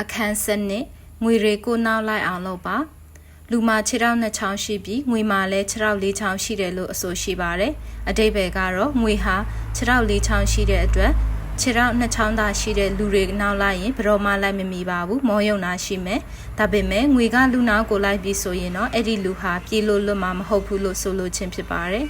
အခန်းစနစ်ငွေတွေကိုနောက်လိုက်အောင်လုပ်ပါလူမှာခြေထောက်နှစ်ချောင်းရှိပြီးငွေမှာလည်းခြေထောက်လေးချောင်းရှိတယ်လို့အဆိုရှိပါတယ်အတိပ္ပယ်ကတော့ငွေဟာခြေထောက်လေးချောင်းရှိတဲ့အတွက်ခြေထောက်နှစ်ချောင်းသာရှိတဲ့လူတွေနောက်လိုက်ရင်ဘယ်တော့မှလိုက်မမီပါဘူးမောယုံနာရှိမယ်ဒါပေမဲ့ငွေကလူနောက်ကိုလိုက်ပြီးဆိုရင်တော့အဲ့ဒီလူဟာပြေလို့လွတ်မှာမဟုတ်ဘူးလို့ဆိုလိုခြင်းဖြစ်ပါတယ်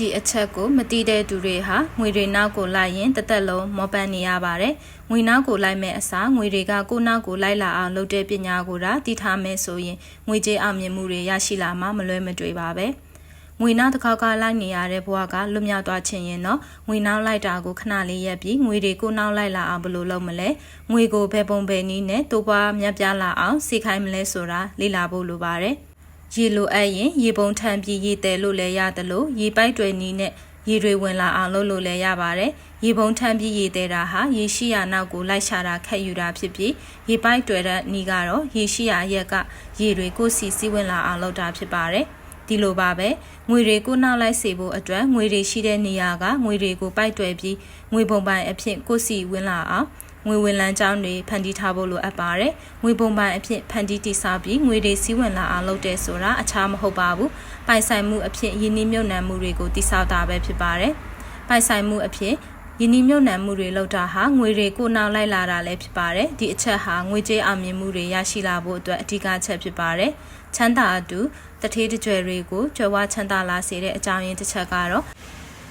ဒီအချက်ကိုမတိတဲ့သူတွေဟာငွေတွေနောက်ကိုလိုက်ရင်တစ်သက်လုံးမောပန်းနေရပါတယ်။ငွေနောက်ကိုလိုက်မဲ့အစားငွေတွေကကိုယ်နောက်ကိုလိုက်လာအောင်လုပ်တဲ့ပညာကိုဒါတည်ထားမယ်ဆိုရင်ငွေကြေးအောင်မြင်မှုတွေရရှိလာမှာမလွဲမသွေပါပဲ။ငွေနောက်တစ်ခေါက်ကလိုက်နေရတဲ့ဘဝကလွတ်မြောက်သွားခြင်းရင်တော့ငွေနောက်လိုက်တာကိုခဏလေးရက်ပြီးငွေတွေကိုနောက်လိုက်လာအောင်ဘယ်လိုလုပ်မလဲ။ငွေကိုဘယ်ပုံဘယ်နည်းနဲ့တိုးပွားမြတ်ပြလာအောင်စီခိုင်းမလဲဆိုတာလေ့လာဖို့လိုပါတယ်။ ရေလိုအပ်ရင်ရေပုံထံပြီးရေတဲလို့လည်းရတယ်လို့ရေပိုက်တွေနီးနဲ့ရေတွေဝင်လာအောင်လုပ်လို့လည်းရပါတယ်။ရေပုံထံပြီးရေတဲတာဟာရေရှိရာနောက်ကိုလိုက်ရှာတာခက်ယူတာဖြစ်ပြီးရေပိုက်တွေတဲ့နီးကတော့ရေရှိရာရက်ကရေတွေကိုစီစီးဝင်လာအောင်လုပ်တာဖြစ်ပါတယ်။ဒီလိုပါပဲငွေတွေကိုနောက်လိုက်စေဖို့အတွက်ငွေတွေရှိတဲ့နေရာကငွေတွေကိုပိုက်တွယ်ပြီးငွေပုံပိုင်အဖြစ်ကိုစီဝင်လာအောင် ငွေဝင်လန်းကြောင်းတွေဖန်တီးထားဖို့လိုအပ်ပါတယ်။ငွေပုံပိုင်အဖြစ်ဖန်တီးတည်ဆောက်ပြီးငွေတွေစီးဝင်လာအောင်လုပ်တဲ့ဆိုတာအခြားမဟုတ်ပါဘူး။ပိုင်ဆိုင်မှုအဖြစ်ယင်းနှမြုပ်နှံမှုတွေကိုတည်ဆောက်တာပဲဖြစ်ပါတယ်။ပိုင်ဆိုင်မှုအဖြစ်ယင်းနှမြုပ်နှံမှုတွေလုပ်တာဟာငွေတွေကိုနောက်လိုက်လာတာလည်းဖြစ်ပါတယ်။ဒီအချက်ဟာငွေကြေးအောင်မြင်မှုတွေရရှိလာဖို့အတွက်အဓိကချက်ဖြစ်ပါတယ်။ချမ်းသာအတူတထေးတကြွယ်တွေကိုကြွယ်ဝချမ်းသာလာစေတဲ့အကြောင်းရင်းတစ်ချက်ကတော့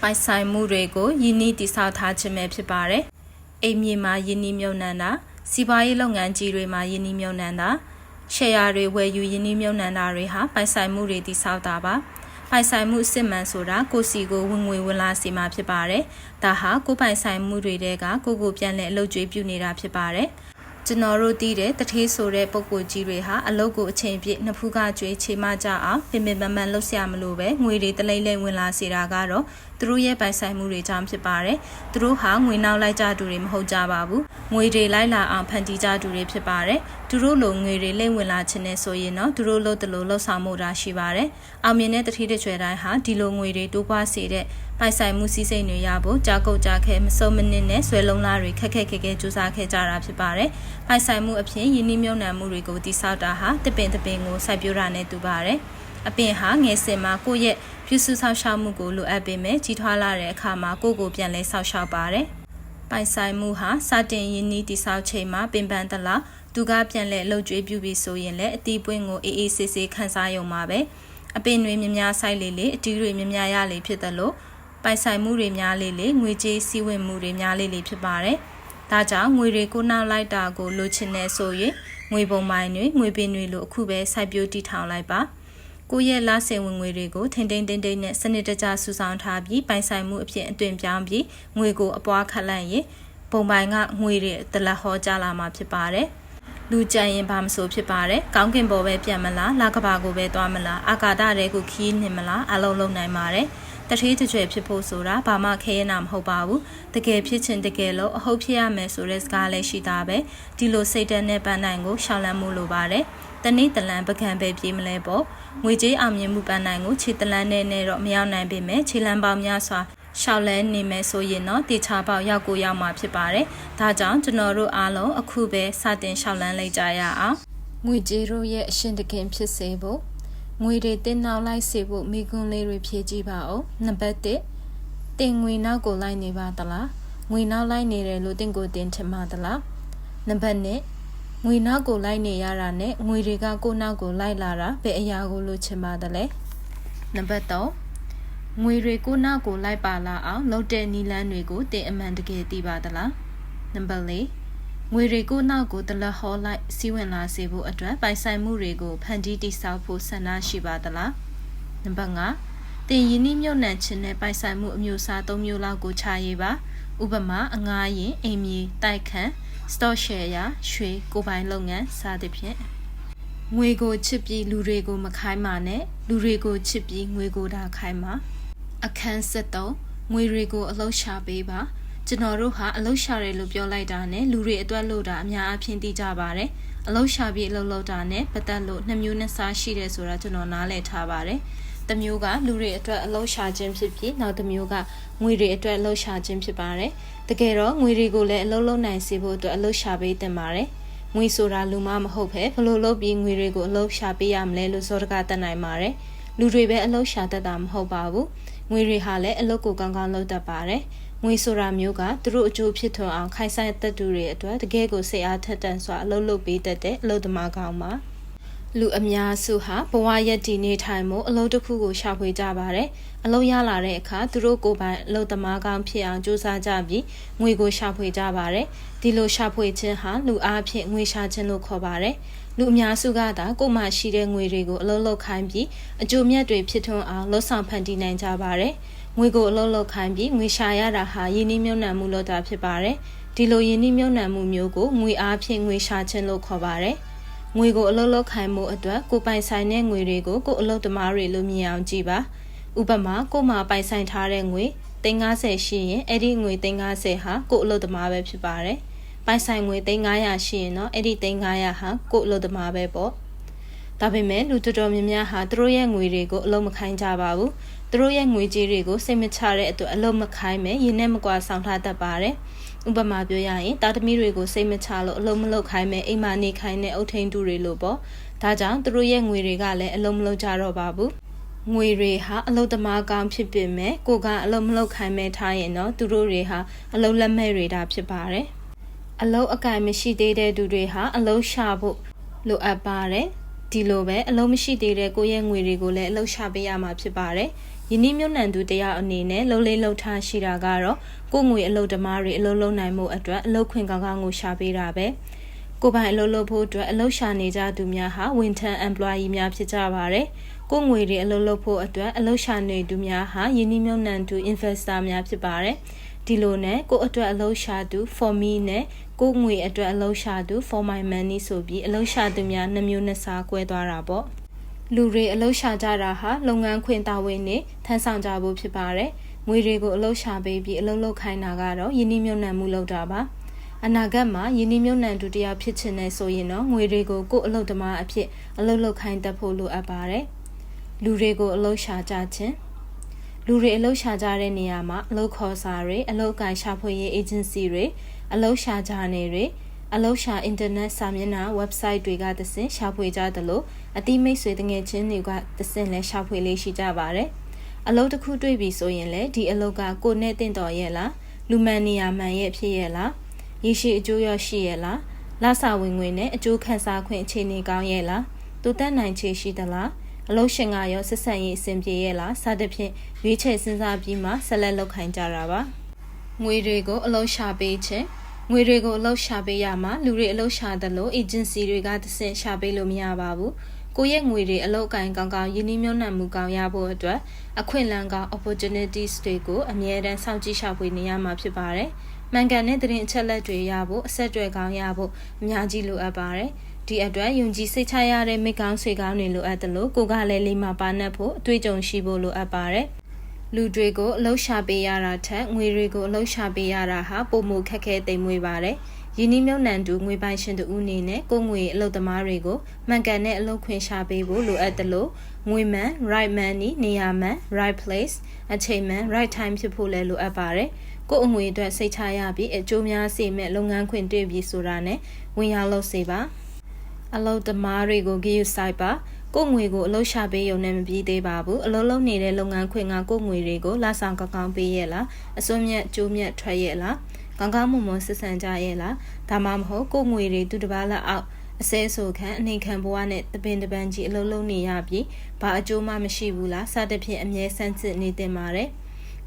ပိုင်ဆိုင်မှုတွေကိုယင်းနှတည်ဆောက်ထားခြင်းပဲဖြစ်ပါတယ်။ အိမ်မြေမှာယင်းနှမြုံနှံတာစီးပွားရေးလုပ်ငန်းကြီးတွေမှာယင်းနှမြုံနှံတာရှယ်ယာတွေဝယ်ယူယင်းနှမြုံနှံတာတွေဟာပိုင်ဆိုင်မှုတွေတည်ဆောက်တာပါပိုင်ဆိုင်မှုစစ်မှန်ဆိုတာကိုစီကိုဝင်ငွေဝင်လာစီမှာဖြစ်ပါတယ်ဒါဟာကိုပိုင်ဆိုင်မှုတွေတဲကကိုကိုပြန်လဲအလုပ်ကျွေးပြုနေတာဖြစ်ပါတယ် ကျွန်တော်တို့သိတဲ့တထေးဆိုတဲ့ပုံကိုကြီးတွေဟာအလုပ်ကိုအချိန်ပြည့်နှစ်ဖူးကကျွေးချေမကြအောင်ပင်ပင်ပန်းပန်းလှုပ်ရှားမလို့ပဲငွေတွေတလိမ့်လိမ့်ဝင်လာစေတာကတော့သူတို့ရဲ့ပိုင်ဆိုင်မှုတွေကြောင့်ဖြစ်ပါတယ်။သူတို့ဟာငွေနောက်လိုက်ကြသူတွေမဟုတ်ကြပါဘူး။ငွေတွေလိုက်လာအောင်ဖန်တီးကြသူတွေဖြစ်ပါတယ်။သူတို့လိုငွေတွေလိမ့်ဝင်လာခြင်းနဲ့ဆိုရင်တော့သူတို့လို့တလို့လှုပ်ဆောင်မှုတာရှိပါတယ်။အောင်မြင်တဲ့တတိတချွေတိုင်းဟာဒီလိုငွေတွေတိုးပွားစေတဲ့ ပိုင်ဆိုင်မှုစည်းစိမ်တွေရဖို့ကြာကုတ်ကြာခဲမစုံမနစ်နဲ့ဆွဲလုံးလားတွေခက်ခက်ခဲခဲကြိုးစားခဲ့ကြတာဖြစ်ပါတယ်။ပိုင်ဆိုင်မှုအဖြစ်ယင်းနှမြုံနှံမှုတွေကိုတိစောက်တာဟာတပင်တပင်ကိုစိုက်ပျိုးတာနဲ့တူပါတယ်။အပင်ဟာငယ်စဉ်မှာကိုယ့်ရဲ့ပြုစုဆောက်ရှောက်မှုကိုလိုအပ်ပေမဲ့ကြီးထွားလာတဲ့အခါမှာကိုယ့်ကိုပြန်လဲဆောက်ရှောက်ပါတယ်။ပိုင်ဆိုင်မှုဟာစတင်ရင်းနှီးတိဆောက်ချိန်မှာပင်ပန်းသလားသူကပြန်လဲလှုပ်ကြွေးပြုပြီးဆိုရင်လည်းအတီးပွင့်ကိုအေးအေးဆေးဆေးခန်းစားရုံပါပဲ။အပင်တွေမြများဆိုင်လေလေအတီးတွေမြများရလေဖြစ်တယ်လို့ ပိုင်ဆိုင်မှုတွေများလေလေငွေကြေးစီးဝင်မှုတွေများလေလေဖြစ်ပါတယ်။ဒါကြောင့်ငွေတွေကိုနောက်လိုက်တာကိုလိုချင်နေဆိုရင်ငွေပုံပိုင်းတွေငွေပင်တွေလိုအခုပဲစိုက်ပျိုးတည်ထောင်လိုက်ပါ။ကိုယ့်ရဲ့လဆင်ဝင်ငွေတွေကိုထိမ့်ထိမ့်တိမ့်တိမ့်နဲ့စနစ်တကျစုဆောင်ထားပြီးပိုင်ဆိုင်မှုအဖြစ်အသွင်ပြောင်းပြီးငွေကိုအပွားခတ်လိုက်ရင်ပုံပိုင်ကငွေတွေတလက်ဟောကြလာမှာဖြစ်ပါတယ်လူကြံရင်ဘာမဆိုဖြစ်ပါတယ်ကောင်းကင်ဘော်ပဲပြန်မလားလာကဘာကိုပဲသွားမလားအာကာဒတဲကိုခီးနေမလားအလုံးလုံးနိုင်ပါတယ် တထေးတကြွယ်ဖြစ်ဖို့ဆိုတာဘာမှခဲရနာမဟုတ်ပါဘူးတကယ်ဖြစ်ချင်းတကယ်လို့အဟုတ်ဖြစ်ရမယ်ဆိုတဲ့စကားလည်းရှိတာပဲဒီလိုစိတ်ဓာတ်နဲ့ပန်းနိုင်ကိုရှောင်လန်းမှုလိုပါတယ်တနေ့တလန်ပကံပဲပြေးမလဲပေါ့ငွေကြေးအောင်မြင်မှုပန်းနိုင်ကိုခြေတလန်နဲ့နဲ့တော့မရောက်နိုင်ပေမဲ့ခြေလမ်းပေါင်းများစွာရှောက်လဲနေမယ်ဆိုရင်တော့တေချာပေါက်ရောက်ကိုရောက်မှာဖြစ်ပါတယ်။ဒါကြောင့်ကျွန်တော်တို့အားလုံးအခုပဲစတင်ရှောက်လန်းလိုက်ကြရအောင်။ငွေကြေးတို့ရဲ့အရှင်တခင်ဖြစ်စေဖို့ ငွေတွေတင်းနောက်လိုက်စေဖို့မိကွန်းလေးတွေဖြည့်ကြည့်ပါဦး။နံပါတ်1တင်ငွေနောက်ကိုလိုက်နေပါသလား။ငွေနောက်လိုက်နေတယ်လို့တင်ကိုတင်ထင်ပါသလား။နံပါတ်2ငွေနောက်ကိုလိုက်နေရတာနဲ့ငွေတွေကကိုနောက်ကိုလိုက်လာတာဘယ်အရာကိုလိုချင်ပါသလဲနံပါတ်3ငွေတွေကိုနောက်ကိုလိုက်ပါလာအောင်လုပ်တဲ့နီလန်းတွေကိုတင်အမှန်တကယ်သိပါသလားနံပါတ်4 ငွေတွေကိုနောက်ကိုတလဟောလိုက်စီးဝင်လာစေဖို့အတွက်ပိုင်ဆိုင်မှုတွေကိုဖန်တီးတိစောက်ဖို့ဆန္ဒရှိပါသလားနံပါတ်5တင်ယင်းနှမြုပ်နှံခြင်းနဲ့ပိုင်ဆိုင်မှုအမျိုးအစား၃မျိုးလောက်ကိုခြာရေးပါဥပမာအငားရင်အိမ်မြေတိုက်ခန်း stock share ရရွှေကိုပိုင်လုပ်ငန်းစသဖြင့်ငွေကိုချစ်ပြီးလူတွေကိုမခိုင်းပါနဲ့လူတွေကိုချစ်ပြီးငွေကိုသာခိုင်းပါအခန်း73ငွေတွေကိုအလုပ်ရှာပေးပါ ကျွန်တော်တို့ဟာအလုပ်ရှာတယ်လို့ပြောလိုက်တာနဲ့လူတွေအတွက်လို့တာအများအပြားသိကြပါတယ်အလုပ်ရှာပြီးအလုပ်လုပ်တာနဲ့ပတ်သက်လို့နှစ်မျိုးနှစ်စားရှိတယ်ဆိုတာကျွန်တော်နားလည်ထားပါတယ်တစ်မျိုးကလူတွေအတွက်အလုပ်ရှာခြင်းဖြစ်ပြီးနောက်တစ်မျိုးကငွေတွေအတွက်အလုပ်ရှာခြင်းဖြစ်ပါတယ်။တကယ်တော့ငွေတွေကိုလည်းအလုပ်လုပ်နိုင်စေဖို့အတွက်အလုပ်ရှာပေးတင်ပါတယ်။ငွေဆိုတာလူမမဟုတ်ပဲဘလို့လုပ်ပြီးငွေတွေကိုအလုပ်ရှာပေးရမလဲလို့စောတကတတ်နိုင်ပါတယ်လူတွေပဲအလုပ်ရှာတတ်တာမဟုတ်ပါဘူးငွေတွေဟာလည်းအလုပ်ကိုကောင်းကောင်းလုပ်တတ်ပါတယ် ငွေဆိုတာမျိုးကသူတို့အကျိုးဖြစ်ထွန်းအောင်ခိုင်ဆိုင်သက်သူတွေအတွက်တကယ်ကိုစိတ်အားထက်သန်စွာအလုပ်လုပ်ပေးတတ်တဲ့အလုပ်သမားကောင်းပါလူအများစုဟာဘဝရက်တည်နေထိုင်မှုအလုပ်တစ်ခုကိုရှာဖွေကြပါတယ်။အလုပ်ရလာတဲ့အခါသူတို့ကိုယ်ပိုင်အလုပ်သမားကောင်းဖြစ်အောင်ကြိုးစားကြပြီးငွေကိုရှာဖွေကြပါတယ်။ဒီလိုရှာဖွေခြင်းဟာလူအားဖြင့်ငွေရှာခြင်းလို့ခေါ်ပါတယ်။လူအများစုကသာကိုယ်မှရှိတဲ့ငွေတွေကိုအလုပ်လုပ်ခိုင်းပြီးအကျိုးမြတ်တွေဖြစ်ထွန်းအောင်လှုပ်ဆောင်ဖန်တီးနိုင်ကြပါတယ်။ ငွေကိုအလုပ်လုပ်ခိုင်းပြီးငွေရှာရတာဟာယင်းနှိမ့်မြုံနှံမှုလို့တာဖြစ်ပါတယ်။ဒီလိုယင်းနှိမ့်မြုံနှံမှုမျိုးကိုငွေအားဖြင့်ငွေရှာခြင်းလို့ခေါ်ပါတယ်။ငွေကိုအလုပ်လုပ်ခိုင်းမှုအတွက်ကိုပိုင်ဆိုင်တဲ့ငွေတွေကိုကိုအလုပ်သမားတွေလိုမြင်အောင်ကြည့်ပါဥပမာကိုမှပိုင်ဆိုင်ထားတဲ့ငွေ350ရှိရင်အဲ့ဒီငွေ350ဟာကိုအလုပ်သမားပဲဖြစ်ပါတယ်ပိုင်ဆိုင်ငွေ300ရှိရင်တော့အဲ့ဒီ300ဟာကိုအလုပ်သမားပဲပေါ့ဒါပေမဲ့လူတော်တော်များများဟာသူတို့ရဲ့ငွေတွေကိုအလုံးမခိုင်းကြပါဘူး သူတို့ရဲ့ငွေကြေးတွေကိုစိတ်မချတဲ့အတွက်အလုံးမခိုင်းမဲ့ရင်းနဲ့မကွာဆောင်ထားတတ်ပါတယ်ဥပမာပြောရရင်တာသမီတွေကိုစိတ်မချလို့အလုံးမလုံးခိုင်းမဲ့အိမ်မနေခိုင်းတဲ့အုတ်ထိန်တူတွေလို့ပေါ့ဒါကြောင့်သူတို့ရဲ့ငွေတွေကလည်းအလုံးမလုံးကြတော့ပါဘူးငွေတွေဟာအလုသမားကောင်းဖြစ်ပေမဲ့ကိုကအလုမလုခိုင်းမဲ့ထားရင်တော့သူတို့တွေဟာအလုလက်မဲ့တွေတာဖြစ်ပါတယ်အလုအကင်မရှိသေးတဲ့သူတွေဟာအလုရှာဖို့လိုအပ်ပါတယ်ဒီလိုပဲအလုံးမရှိသေးတဲ့ကိုယ့်ရဲ့ငွေတွေကိုလည်းအလုပ်ရှာပေးရမှာဖြစ်ပါတယ်။ ယင်းနှမြုံနှံသူတယောက်အနေနဲ့လှုပ်လေးလှုပ်ထားရှိတာကတော့ကိုငွေအလုပ်ဓမားတွေအလုပ်လုပ်နိုင်မှုအတွက်အလုပ်ခွင့်ကောင်းကောင်းကိုရှာပေးတာပဲကိုပိုင်အလုပ်လုပ်ဖို့အတွက်အလုပ်ရှာနေကြသူများဟာဝန်ထမ်း employee များဖြစ်ကြပါတယ်ကိုငွေတွေအလုပ်လုပ်ဖို့အတွက်အလုပ်ရှာနေသူများဟာယင်းနှမြုံနှံသူ investor များဖြစ်ပါတယ်ဒီလိုနဲ့ကိုအတွက်အလုပ်ရှာသူ for me နဲ့ကိုငွေအတွက်အလုပ်ရှာသူ for my money ဆိုပြီးအလုပ်ရှာသူများနှမျိုးနှစ်စား꿰သွားတာပေါ့ လူတွေအလုပ်ရှာကြတာဟာလုပ်ငန်းခွင်တာဝန်နဲ့ထမ်းဆောင်ကြဖို့ဖြစ်ပါတယ်။ငွေတွေကိုအလုရှာပေးပြီးအလုလုခိုင်းတာကတော့ယင်းနှမြုံနှံမှုလုပ်တာပါအနာဂတ်မှာယင်းနှမြုံနှံတူတရားဖြစ်ချင်တဲ့ဆိုရင်တော့ငွေတွေကိုကိုယ်အလုသမားအဖြစ်အလုလုခိုင်းတတ်ဖို့လိုအပ်ပါတယ်လူတွေကိုအလုရှာကြခြင်းလူတွေအလုရှာကြတဲ့နေရာမှာအလုခေါ်စာတွေအလုကန်ရှာဖွေရေး agency တွေအလုရှာကြနေတွေ အလုရှာအင်တာနက်စာမျက်နှာ website တွေကသစင်ရှာဖွေကြသလိုအတိမိတ်ဆွေတငယ်ချင်းတွေကသစင်လည်းရှာဖွေလေးရှိကြပါတယ်။အလုပ်တစ်ခုတွေ့ပြီဆိုရင်လည်းဒီအလုပ်ကကိုနဲ့တင့်တော်ရဲ့လားလူမှန်နေရမှန်ရဲ့ဖြစ်ရဲ့လားရရှိအကျိုးရရှိရဲ့လားလဆာဝင်ငွေနဲ့အကျိုးခံစားခွင့်အခြေအနေကောင်းရဲ့လားတူတက်နိုင်ခြေရှိသလားအလုပ်ရှင်ကရောဆက်ဆံရေးအဆင်ပြေရဲ့လားစသဖြင့်ရွေးချယ်စဉ်းစားပြီးမှဆက်လက်လုပ်ခိုင်းကြတာပါငွေတွေကိုအလုပ်ရှာပေးခြင်း ငွေတွေကိုအလုပ်ရှာပေးရမှာလူတွေအလုပ်ရှာတယ်လို့ agency တွေကသစင်ရှာပေးလို့မရပါဘူးကိုယ့်ရဲ့ငွေတွေအလုပ်အကင်ကောင်းကောင်းယင်းနှိမ့်မြုံနှံမှုကောင်းရဖို့အတွက်အခွင့်အလမ်းကောင်း opportunities တွေကိုအမြဲတမ်းစောင့်ကြည့်ရှာဖွေနေရမှာဖြစ်ပါတယ်။မှန်ကန်တဲ့သတင်းအချက်လက်တွေရဖို့အဆက်အသွယ်ကောင်းရဖို့အများကြီးလိုအပ်ပါတယ်။ဒီအတွက်ယုံကြည်စိတ်ချရတဲ့မိကောင်းဆွေကောင်းတွေလိုအပ်တယ်လို့ကိုကလည်းလေးမှာပါနှက်ဖို့အတွေ့အကြုံရှိဖို့လိုအပ်ပါတယ်။ လူတွေကိုအလုပ်ရှာပေးရတာထက်ငွေတွေကိုအလုပ်ရှာပေးရတာဟာပုံမှုခက်ခဲသိမ်မွေးပါတယ်။ယင်းနှမြုံနှံတူငွေပိုင်ရှင်တူအနေနဲ့ကိုငွေအလုပ်သမားတွေကိုမှန်ကန်တဲ့အလုပ်ခွင့်ရှာပေးဖို့လိုအပ်တယ်လို့ငွေမှန် right money နေရာမှန် right place အချိန်မှန် right time ဖြစ်ဖို့လည်းလိုအပ်ပါတယ်ကိုအငွေအတွက်စိတ်ချရပြီးအကျိုးများစေမဲ့လုပ်ငန်းခွင်တွေ့ပြီးဆိုတာနဲ့ဝင်ရောက်လုပ်စေပါအလုပ်သမားတွေကိုဂရုစိုက်ပါ ကိုငွေကိုအလုပ်ရှာပေးရုံနဲ့မပြီးသေးပါဘူးအလုပ်လုပ်နေတဲ့လုပ်ငန်းခွင်ကကိုငွေတွေကိုလာဆောင်ကောင်းကောင်းပေးရဲ့လားအစွန်းမြတ်ကျိုးမြတ်ထွက်ရဲ့လားကောင်းကောင်းမွန်မွန်ဆက်ဆံကြရဲ့လားဒါမှမဟုတ်ကိုငွေတွေသူတစ်ပါးလက်အောက်အစဲဆိုခံအနေခံဘဝနဲ့တပင်တပန်းကြီးအလုံးလုံးနေရပြီးဘာအကျိုးမှမရှိဘူးလားစသဖြင့်အမြဲဆန်းစစ်နေတင်ပါတယ်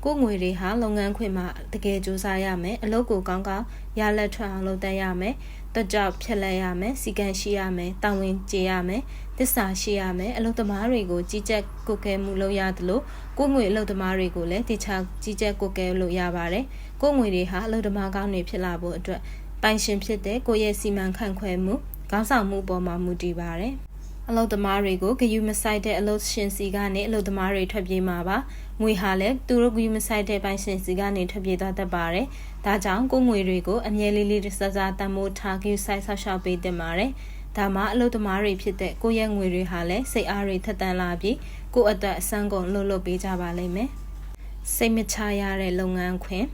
ကိုငွေတွေဟာလုပ်ငန်းခွင်မှာတကယ်စူးစမ်းရမယ်အလုပ်ကိုကောင်းကောင်းရလက်ထွက်အောင်လုပ်တတ်ရမယ်တကြောက်ဖြက်လက်ရမယ်စီကံရှိရမယ်တာဝန်ကျေရမယ် သစ္စာရှိရမယ်အလုပ်သမားတွေကိုကြီးကြပ်ကုကဲမှုလုပ်ရတယ်လို့ကိုငွေအလုပ်သမားတွေကိုလည်းတခြားကြီးကြပ်ကုကဲလို့ရပါတယ်ကိုငွေတွေဟာအလုပ်သမားကောင်းတွေဖြစ်လာဖို့အတွက်ပိုင်ရှင်ဖြစ်တဲ့ကိုရဲ့စီမံခန့်ခွဲမှုခေါင်းဆောင်မှုပေါ်မှာမူတည်ပါတယ်အလုပ်သမားတွေကိုဂယုမဆိုင်တဲ့အလုပ်ရှင်စီကနေအလုပ်သမားတွေထွက်ပြေးမှာပါငွေဟာလည်းသူတို့ဂယုမဆိုင်တဲ့ပိုင်ရှင်စီကနေထွက်ပြေးသွားတတ်ပါတယ်ဒါကြောင့်ကိုငွေတွေကိုအမြဲလေးလေးစစားတန်မိုးထားဂယုဆိုင်ဆောက်ရှောက်ပေးတင်ပါတယ် ဒါမှအလုပ်သမားတွေဖြစ်တဲ့ကိုရဲ့ငွေတွေဟာလည်းစိတ်အားတွေထက်သန်လာပြီးကိုအတွက်အစမ်းကုန်လှုပ်လှုပ်ပေးကြပါလိမ့်မယ်စိတ်မချရတဲ့လုပ်ငန်းခွင်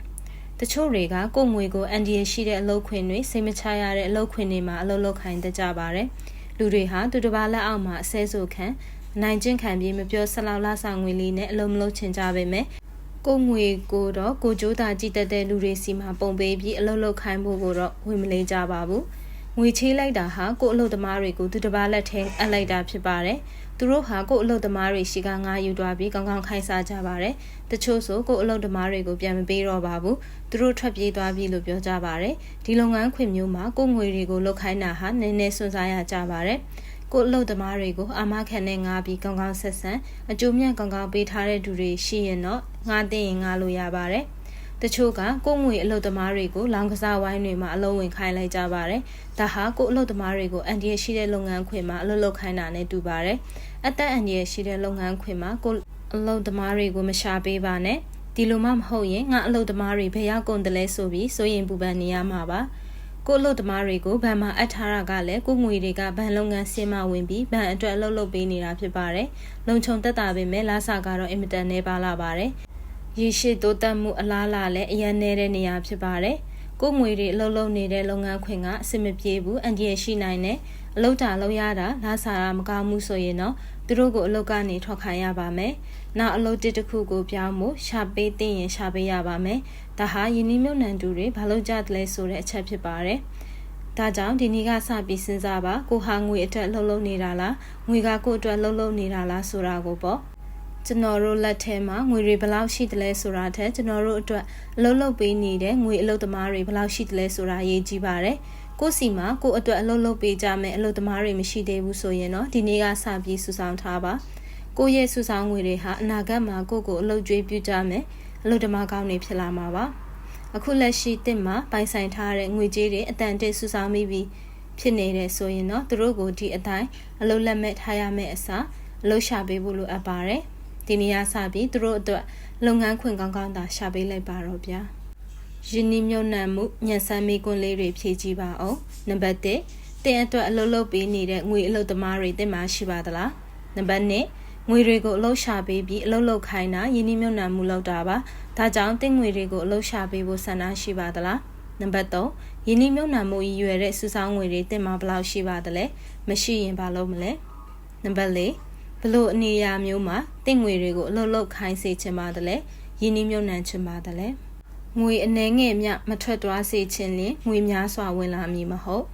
တချို့တွေကကိုယ့်ငွေကိုအန်ဒီရရှိတဲ့အလုပ်ခွင်တွေစိတ်မချရတဲ့အလုပ်ခွင်တွေမှာအလုပ်လုပ်ခိုင်းတတ်ကြပါတယ်လူတွေဟာသူတစ်ပါးလက်အောက်မှာအဆဲဆိုခံနိုင်ကျင့်ခံပြီးမပြောဆက်လောက်လာဆောင်ငွေလေးနဲ့အလုံးမလုံးချင်ကြပါမယ်ကိုငွေကိုတော့ကိုကြိုးတာကြည့်တတ်တဲ့လူတွေစီမှာပုံပေးပြီးအလုပ်လုပ်ခိုင်းဖို့ကိုတော့ဝင်မလေးကြပါဘူး ငွေချေးလိုက်တာဟာကိုအလုပ်သမားတွေကိုသူတစ်ပါးလက်ထဲအပ်လိုက်တာဖြစ်ပါတယ်သူတို့ဟာကို့အလုပ်သမားတွေရှိကငားယူသွားပြီးကောင်းကောင်းခိုင်းစားကြပါတယ်။တချို့ဆိုကို့အလုပ်သမားတွေကိုပြန်မပေးတော့ပါဘူး။သူတို့ထွက်ပြေးသွားပြီလို့ပြောကြပါတယ်။ဒီလုပ်ငန်းခွင်မျိုးမှာကို့ငွေတွေကိုလုတ်ခိုင်းတာဟာနည်းနည်းစွန့်စားရကြပါတယ်။ကို့အလုပ်သမားတွေကိုအာမခံနဲ့ငားပြီးကောင်းကောင်းဆက်ဆံအကျိုးမြတ်ကောင်းကောင်းပေးထားတဲ့သူတွေရှိရင်တော့ငားသိရင်ငားလို့ရပါတယ်။ တချို့ကကိုငွေအလုပ်သမားတွေကိုလောင်ကစားဝိုင်းတွေမှာအလုပ်ဝင်ခိုင်းလိုက်ကြပါတယ်။ဒါဟာကိုအလုပ်သမားတွေကိုအန်ဒီရရှိတဲ့လုပ်ငန်းခွင်မှာအလုပ်လုပ်ခိုင်းတာနဲ့တူပါတယ်။အသက်အန်ဒီရရှိတဲ့လုပ်ငန်းခွင်မှာကိုအလုပ်သမားတွေကိုမရှာပေးပါနဲ့။ဒီလိုမှမဟုတ်ရင်ငါအလုပ်သမားတွေဘယ်ရောက်ကုန်တယ်လဲဆိုပြီးစိုးရင်ပူပန်နေရမှာပါ။ကိုအလုပ်သမားတွေကိုဗန်မှာအပ်ထားတာကလည်းကိုငွေတွေကဗန်လုပ်ငန်းဆင်းမဝင်ပြီးဗန်အတွက်အလုပ်လုပ်ပေးနေတာဖြစ်ပါတယ်။လုံခြုံသက်သာပေမဲ့လာစာကတော့အင်မတန်နေပါလာပါတယ်။ ရေရှည်တိုးတက်မှုအလားလာလည်းအရန်နေတဲ့နေရာဖြစ်ပါတယ်။ကိုငွေတွေအလုပ်လုပ်နေတဲ့လုပ်ငန်းခွင်ကအဆင်မပြေဘူးအန်ဒီရရှိနိုင်တယ်။အလုပ်တာလုပ်ရတာလာစားတာမကောင်းမှုဆိုရင်တော့သူတို့ကိုအလုပ်ကနေထွက်ခိုင်းရပါမယ်။နောက်အလုပ်တစ်ခုကိုပြောင်းမှုရှာပေးသိရင်ရှာပေးရပါမယ်။ဒါဟာယင်းနှမြုံနှံတူတွေဘာလို့ကြတယ်လဲဆိုတဲ့အချက်ဖြစ်ပါတယ်။ဒါကြောင့်ဒီနေ့ကစပြီးစဉ်းစားပါကိုဟာငွေအတွက်လှုပ်လှုပ်နေတာလားငွေကကိုအတွက်လှုပ်လှုပ်နေတာလားဆိုတာကိုပေါ့ ကျွန်တော်တို့လက်ထဲမှာငွေတွေဘယ်လောက်ရှိသလဲဆိုတာထက်ကျွန်တော်တို့အတွက်အလုပ်လုပ်ပေးနေတဲ့ငွေအလုပ်သမားတွေဘယ်လောက်ရှိသလဲဆိုတာအရေးကြီးပါတယ်။ကိုစီမှာကိုအတွက်အလုပ်လုပ်ပေးကြမယ်အလုပ်သမားတွေမရှိသေးဘူးဆိုရင်တော့ဒီနေ့ကစပြီးစုဆောင်ထားပါ။ကိုရဲ့စုဆောင်ငွေတွေဟာအနာဂတ်မှာကိုကိုအလုပ်ကျွေးပြုကြမယ်အလုပ်သမားကောင်းတွေဖြစ်လာမှာပါ။အခုလက်ရှိတစ်မှာပိုင်ဆိုင်ထားတဲ့ငွေကြေးတွေအတန်တစ်စုဆောင်မိပြီးဖြစ်နေတဲ့ဆိုရင်တော့သူတို့ကိုဒီအတိုင်းအလုပ်လက်မဲ့ထားရမယ့်အစားအလုပ်ရှာပေးဖို့လိုအပ်ပါတယ်။ ဒီနေရာစပြီးသူတို့အတွက်လုပ်ငန်းခွင်ကောင်းကောင်းသာရှာပေးလိုက်ပါတော့ဗျာယင်းနှမြုံနှံမှုညံဆန်းမိကွန်းလေးတွေဖြည့်ကြည့်ပါအောင်နံပါတ်1တင်အတွက်အလုပ်လုပ်ပေးနေတဲ့ငွေအလုပ်သမားတွေတင်မရှိပါသလားနံပါတ်2ငွေတွေကိုအလုပ်ရှာပေးပြီးအလုပ်လုပ်ခိုင်းတာယင်းနှမြုံနှံမှုလုပ်တာပါဒါကြောင့်တင်ငွေတွေကိုအလုပ်ရှာပေးဖို့ဆန္ဒရှိပါသလားနံပါတ်3ယင်းနှမြုံနှံမှုရည်ရွယ်တဲ့စုဆောင်းငွေတွေတင်မှာဘယ်လောက်ရှိပါသလဲမရှိရင်ဘာလုပ်မလဲနံပါတ်4 ဘလို့အနေအရာမျိုးမှာတင့်ငွေတွေကိုအလုတ်လုတ်ခိုင်းစေချင်ပါတယ်လေယင်းနှမြုံနှံချင်ပါတယ်လေငွေအနှဲငယ်မြမထွက်သွားစေခြင်းလင်ငွေများစွာဝင်လာမည်မဟုတ်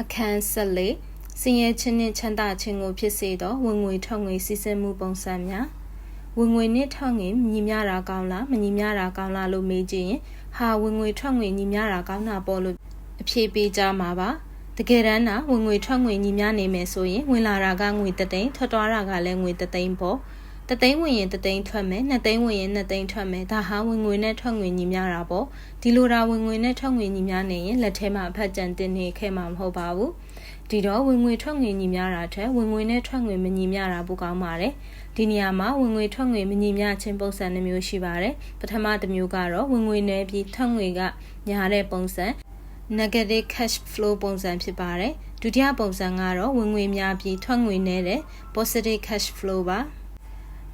အခန်းဆက်လေးစင်ရဲ့ချင်းနှင့်ချမ်းသာခြင်းကိုဖြစ်စေသောဝင်ငွေထွက်ငွေစီစဉ်မှုပုံစံများဝင်ငွေနဲ့ထွက်ငွေညီမျှတာကောင်းလားမညီမျှတာကောင်းလားလို့မေးကြည့်ရင်ဟာဝင်ငွေထွက်ငွေညီမျှတာကောင်းတာပေါ့လို့အဖြေပေးကြမှာပါ တကယ်တမ်းကဝင်ငွေထွက်ငွေညီမျှနေမယ်ဆိုရင်ဝင်လာတာကငွေတသိန်းထွက်သွားတာကလည်းငွေတသိန်းပေါ့တသိန်းဝင်ရင်တသိန်းထွက်မယ်နှစ်သိန်းဝင်ရင်နှစ်သိန်းထွက်မယ်ဒါဟာဝင်ငွေနဲ့ထွက်ငွေညီမျှတာပေါ့ဒီလိုတာဝင်ငွေနဲ့ထွက်ငွေညီမျှနေရင်လက်ထဲမှာအဖက်ကြံတင်နေခဲ့မှာမဟုတ်ပါဘူးဒီတော့ဝင်ငွေထွက်ငွေညီမျှတာထက်ဝင်ငွေနဲ့ထွက်ငွေမညီမျှတာပိုကောင်းပါတယ်ဒီနေရာမှာဝင်ငွေထွက်ငွေမညီမျှခြင်းပုံစံနှမျိုးရှိပါတယ်ပထမတစ်မျိုးကတော့ဝင်ငွေနယ်ပြီးထွက်ငွေကညာတဲ့ပုံစံ negative cash flow ပုံစံဖြစ်ပါတယ်ဒုတိယပုံစံကတော့ဝင်ငွေများပြီးထွက်ငွေနည်းတဲ့ positive cash flow ပါ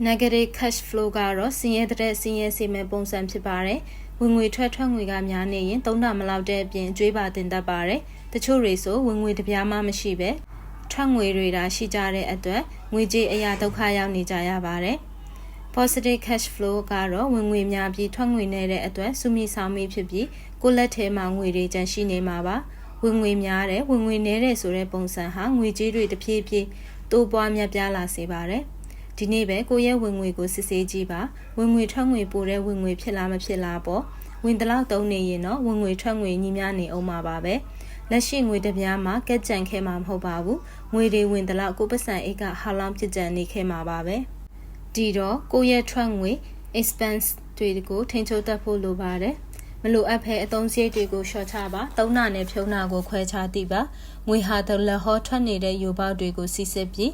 negative cash flow ကတော့စင်ရဲတဲ့စင်ရဲစီမဲ့ပုံစံဖြစ်ပါတယ်ဝင်ငွေထွက်ထွက်ငွေကများနေရင်သုံးတာမလောက်တဲ့အပြင်ကျွေးပါတင်တတ်ပါတယ်တချို့တွေဆိုဝင်ငွေတပြားမှမရှိပဲထွက်ငွေတွေဒါရှိကြတဲ့အတွက်ငွေကြေးအရာဒုက္ခရောက်နေကြရပါတယ် positive cash flow ကတော့ဝင်ငွေများပြီးထွက်ငွေနေတဲ့အတွက်စုမိဆောင်မိဖြစ်ပြီး ကိုလက်ထဲမှာငွေတွေကျန်ရှိနေမှာပါဝင်ငွေများတယ်ဝင်ငွေနည်းတယ်ဆိုတဲ့ပုံစံဟာငွေကြေးတွေတဖြည်းဖြည်းတိုးပွားများပြားလာစေပါတယ်ဒီနေ့ပဲကိုရဲ့ဝင်ငွေကိုစစ်ဆေးကြည့်ပါဝင်ငွေထွက်ငွေပိုတဲ့ဝင်ငွေဖြစ်လားမဖြစ်လားပေါ့ဝင်တလောက်တုံးနေရင်တော့ဝင်ငွေထွက်ငွေညီမျှနေအောင်ပါပါပဲလက်ရှိငွေတပြားမှာကက်ကြံခဲမှာမဟုတ်ပါဘူးငွေတွေဝင်တလောက်ကိုပတ်စံအိတ်ကဟာလောင်ဖြစ်ကြံနေခဲမှာပါပဲဒီတော့ကိုရဲ့ထွက်ငွေ expense တွေကိုထိန်းချုပ်တတ်ဖို့လိုပါတယ် မလိုအပ်ဖဲအသုံးစရိတ်တွေကိုလျှော့ချပါသုံးနာနဲ့ဖြုံးနာကိုခွဲခြားသိပါငွေဟာတလက်ဟောထွက်နေတဲ့ယူပေါက်တွေကိုစီစစ်ပြီး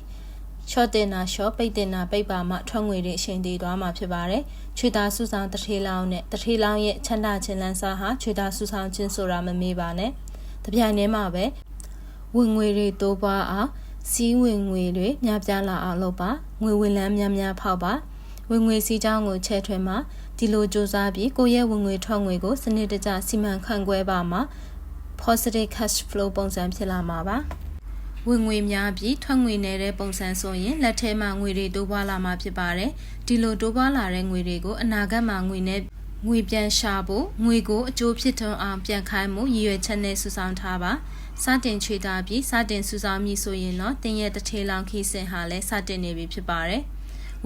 ရှော့တင်နာရှော့ပိတ်တင်နာပိတ်ပါမှထွက်ငွေတွေအချိန်တည်သွားမှာဖြစ်ပါတယ်ချွေသားစုဆောင်တထေးလောင်းနဲ့တထေးလောင်းရဲ့ချမ်းသာခြင်းလန်းစားဟာချွေသားစုဆောင်ခြင်းဆိုတာမမေ့ပါနဲ့တပြိုင်တည်းမှာပဲဝင်ငွေတွေတိုးပွားအောင်စီးဝင်ငွေတွေများပြားလာအောင်လုပ်ပါငွေဝင်လန်းများများဖောက်ပါဝင်ငွေစည်းကြောင်းကိုချဲ့ထွင်မှာ ဒီလိုစ조사ပြီးကိုယ့်ရဲ့ဝင်ငွေထွက်ငွေကိုစနစ်တကျစီမံခန့်ခွဲပါမှာ positive cash flow ပုံစံဖြစ်လာမှာပါဝင်ငွေများပြီးထွက်ငွေနေတဲ့ပုံစံဆိုရင်လက်ထဲမှာငွေတွေတိုးပွားလာမှာဖြစ်ပါတယ်ဒီလိုတိုးပွားလာတဲ့ငွေတွေကိုအနာဂတ်မှာငွေနဲ့ငွေပြန်ရှာဖို့ငွေကိုအကျိုးဖြစ်ထွန်းအောင်ပြန်ခိုင်းမှုရည်ရွယ်ချက်နဲ့စုဆောင်ထားပါစတင်ချွေတာပြီးစတင်စုဆောင်မည်ဆိုရင်တော့တင်းရဲ့တစ်ထေလောင်ခီးစင်ဟာလည်းစတင်နေပြီဖြစ်ပါတယ်